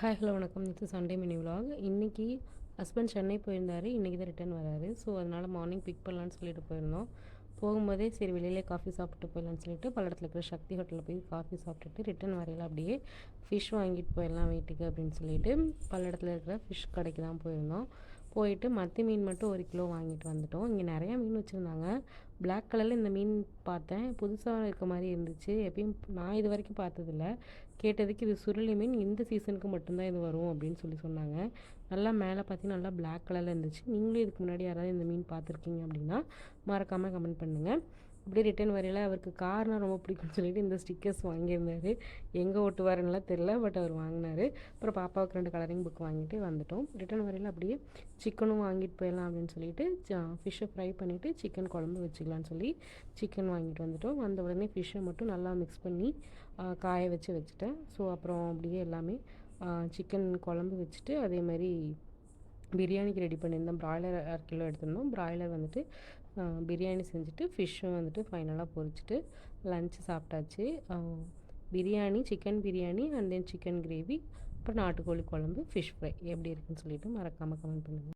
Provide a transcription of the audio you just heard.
Hi hello வணக்கம். இது Sunday mini vlog இன்றைக்கி ஹஸ்பண்ட் சென்னை போயிருந்தார். இன்றைக்கி தான் ரிட்டர்ன் வராரு. ஸோ அதனால் மார்னிங் பிக் பண்ணலான்னு சொல்லிட்டு போயிருந்தோம். போகும்போதே சரி வெளியிலே காஃபி சாப்பிட்டு போயிடலான்னு சொல்லிட்டு பல்லடத்தில் இருக்கிற சக்தி ஹோட்டலில் போய் காஃபி சாப்பிட்டுட்டு ரிட்டன் வரையில் அப்படியே ஃபிஷ் வாங்கிட்டு போயிடலாம் வீட்டுக்கு அப்படின்னு சொல்லிட்டு பல்லடத்தில் இருக்கிற ஃபிஷ் கடைக்கு தான் போயிருந்தோம். போயிட்டு மத்தி மீன் மட்டும் ஒரு கிலோ வாங்கிட்டு வந்துட்டோம். இங்கே நிறையா மீன் வச்சுருந்தாங்க. பிளாக் கலரில் இந்த மீன் பார்த்தேன். புதுசாக இருக்க மாதிரி இருந்துச்சு. எப்பயும் நான் இது வரைக்கும் பார்த்ததில்ல. கேட்டதுக்கு இது சுருளி மீன். இந்த சீசனுக்கு மட்டும்தான் இது வரும் அப்படின்னு சொல்லி சொன்னாங்க. நல்லா மேலே பார்த்தீங்கன்னா நல்லா பிளாக் கலரில் இருந்துச்சு. நீங்களும் இதுக்கு முன்னாடி யாராவது இந்த மீன் பார்த்துருக்கீங்க அப்படின்னா மறக்காமல் கமெண்ட் பண்ணுங்கள் அப்படியே ரிட்டன் வரையில் அவருக்கு கார்னால் ரொம்ப பிடிக்கும்னு சொல்லிட்டு இந்த ஸ்டிக்கர்ஸ் வாங்கியிருந்தார். எங்கே ஓட்டுவாருன்னெலாம் தெரில பட் அவர் வாங்கினார். அப்புறம் பாப்பாவுக்கு ரெண்டு கலரிங் புக் வாங்கிட்டு வந்துட்டோம். ரிட்டன் வரையில் அப்படியே சிக்கனும் வாங்கிட்டு போயிடலாம் அப்படின்னு சொல்லிட்டு ஃபிஷ்ஷை ஃப்ரை பண்ணிவிட்டு சிக்கன் குழம்பு வச்சுக்கலான்னு சொல்லி சிக்கன் வாங்கிட்டு வந்துட்டோம். வந்த உடனே ஃபிஷ்ஷை மட்டும் நல்லா மிக்ஸ் பண்ணி காய வச்சு வச்சுட்டேன். ஸோ அப்புறம் அப்படியே எல்லாமே சிக்கன் குழம்பு வச்சுட்டு அதே மாதிரி பிரியாணிக்கு ரெடி பண்ணியிருந்தோம் ப்ராய்லர் அரை கிலோ எடுத்திருந்தோம். ப்ராய்லர் வந்துட்டு பிரியாணி செஞ்சுட்டு ஃபிஷ்ஷும் வந்துட்டு ஃபைனலாக பொரிச்சிட்டு லஞ்சு சாப்பிட்டாச்சு. Biryani chicken biryani and then chicken gravy அப்புறம் நாட்டுக்கோழி குழம்பு ஃபிஷ் ஃப்ரை எப்படி இருக்குன்னு சொல்லிவிட்டு மறக்காமல் கமெண்ட் பண்ணுங்கள்